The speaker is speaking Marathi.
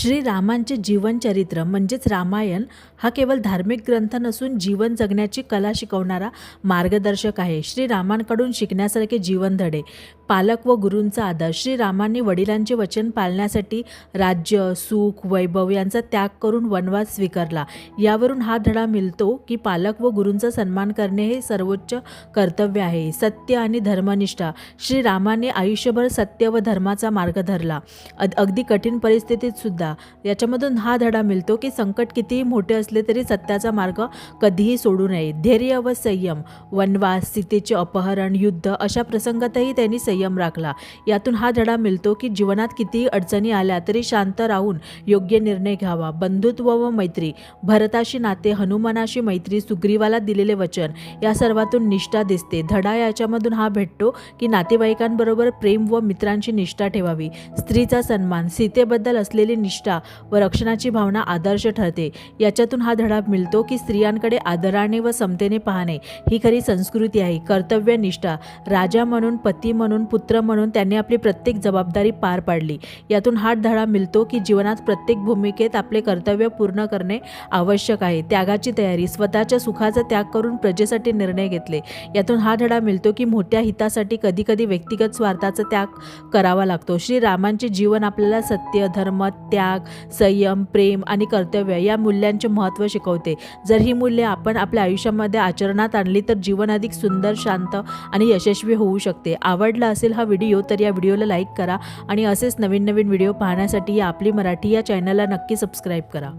श्रीरामांचे जीवनचरित्र म्हणजेच रामायण हा केवळ धार्मिक ग्रंथ नसून जीवन जगण्याची कला शिकवणारा मार्गदर्शक आहे. श्रीरामांकडून शिकण्यासारखे जीवनधडे पालक व गुरूंचा आदर श्रीरामांनी वडिलांचे वचन पाळण्यासाठी राज्य सुख वैभव यांचा त्याग करून वनवास स्वीकारला. यावरून हा धडा मिळतो की पालक व गुरूंचा सन्मान करणे हे सर्वोच्च कर्तव्य आहे. सत्य आणि धर्मनिष्ठा श्रीरामाने आयुष्यभर सत्य व धर्माचा मार्ग धरला. अगदी कठीण परिस्थितीत सुद्धा याच्यामधून हा धडा मिळतो की संकट कितीही मोठे असले तरी सत्याचा मार्ग कधीही सोडू नये. धैर्य व संयम वनवास सीतेचे अपहरण युद्ध अशा प्रसंगातही त्यांनी संयम राखला. यातून हा धडा मिळतो की जीवनात कितीही अडचणी आल्या तरी शांत राहून योग्य निर्णय घ्यावा. बंधुत्व व मैत्री भरताशी नाते हनुमानाशी मैत्री सुग्रीवाला दिलेले वचन या सर्वातून निष्ठा दिसते. धडा याच्यामधून हा भेटतो की नातेवाईकांबरोबर प्रेम व मित्रांची निष्ठा ठेवावी. स्त्रीचा सन्मान सीतेबद्दल असलेली निष्ठा व रक्षणाची भावना आदर्श ठरते. याच्यातून हा धडा मिळतो की स्त्रियांकडे आदराने व समतेने पाहणे ही खरी संस्कृती आहे. कर्तव्य निष्ठा राजा म्हणून पती म्हणून पुत्र म्हणून त्यांनी आपली प्रत्येक जबाबदारी पार पाडली. यातून हा धडा मिळतो की जीवनात प्रत्येक भूमिकेत आपले कर्तव्य पूर्ण करणे आवश्यक आहे. त्यागाची तयारी स्वतःच्या सुखाचा त्याग करून प्रजेसाठी निर्णय घेतले. यातून हा धडा मिळतो की मोठ्या हितासाठी कधीकधी व्यक्तिगत स्वार्थाचा त्याग करावा लागतो. श्रीरामांचे जीवन आपल्याला सत्य धर्म त्याग त्याग संयम प्रेम आणि कर्तव्य या मूल्यांचे महत्त्व शिकवते. जर ही मूल्ये आपण आपल्या आयुष्यामध्ये आचरणात आणली तर जीवन अधिक सुंदर शांत आणि यशस्वी होऊ शकते. आवडला असेल हा व्हिडिओ तर या व्हिडिओला लाईक करा आणि असेच नवीन नवीन व्हिडिओ पाहण्यासाठी या आपली मराठी या चॅनलला नक्की सबस्क्राईब करा.